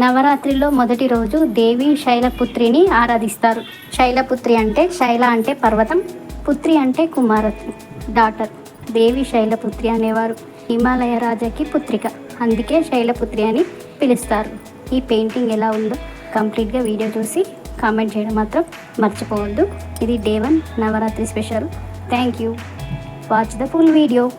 నవరాత్రిలో మొదటి రోజు దేవి శైలపుత్రిని ఆరాధిస్తారు. శైలపుత్రి అంటే శైల అంటే పర్వతం పుత్రి అంటే కుమారత్వం డాటర్. దేవి శైలపుత్రి అనేవారు. హిమాలయ రాజాకి పుత్రిక. అందుకే శైలపుత్రి అని పిలుస్తారు. ఈ పెయింటింగ్ ఎలా ఉందో కంప్లీట్గా వీడియో చూసి కామెంట్ చేయడం మాత్రం మర్చిపోవద్దు. ఇది day one Navratri special. Thank you. Watch the full video.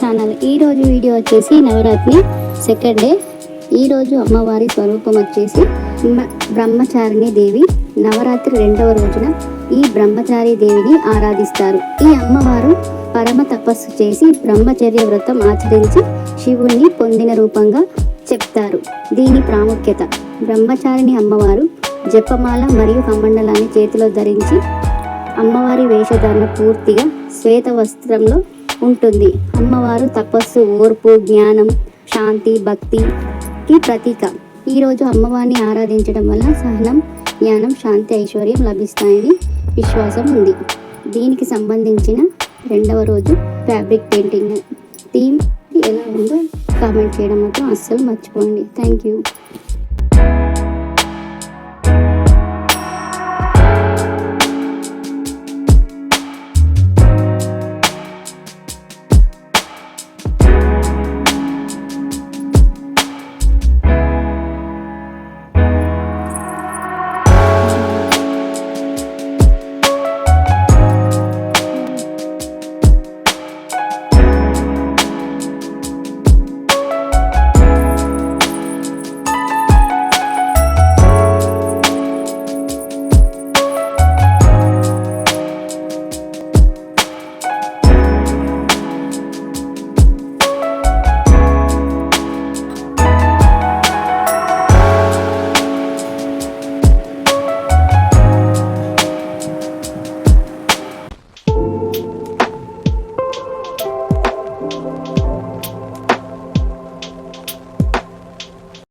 Channel. ఈ రోజు వీడియో వచ్చేసి నవరాత్రి సెకండ్ డే. ఈ రోజు అమ్మవారి స్వరూపం వచ్చేసి బ్రహ్మచారిణి దేవి నవరాత్రి రెండవ రోజున ఈ బ్రహ్మచారి దేవిని ఆరాధిస్తారు. ఈ అమ్మవారు పరమ తపస్సు చేసి బ్రహ్మచర్య వ్రతం ఆచరించి శివుణ్ణి పొందిన రూపంగా చెప్తారు. దీని ప్రాముఖ్యత. బ్రహ్మచారిణి అమ్మవారు జపమాల మరియు కమండలాన్ని చేతిలో ధరించి అమ్మవారి వేషధారణ పూర్తిగా శ్వేత వస్త్రంలో ఉంటుంది. అమ్మవారు తపస్సు ఓర్పు జ్ఞానం శాంతి భక్తికి ప్రతీక. ఈరోజు అమ్మవారిని ఆరాధించడం వల్ల సహనం జ్ఞానం శాంతి ఐశ్వర్యం లభిస్తాయని విశ్వాసం ఉంది. దీనికి సంబంధించిన రెండవ రోజు ఫ్యాబ్రిక్ పెయింటింగ్ థీమ్ ఎలా ఉందో కామెంట్ చేయడం మాత్రం అస్సలు మర్చిపోండి. Thank you.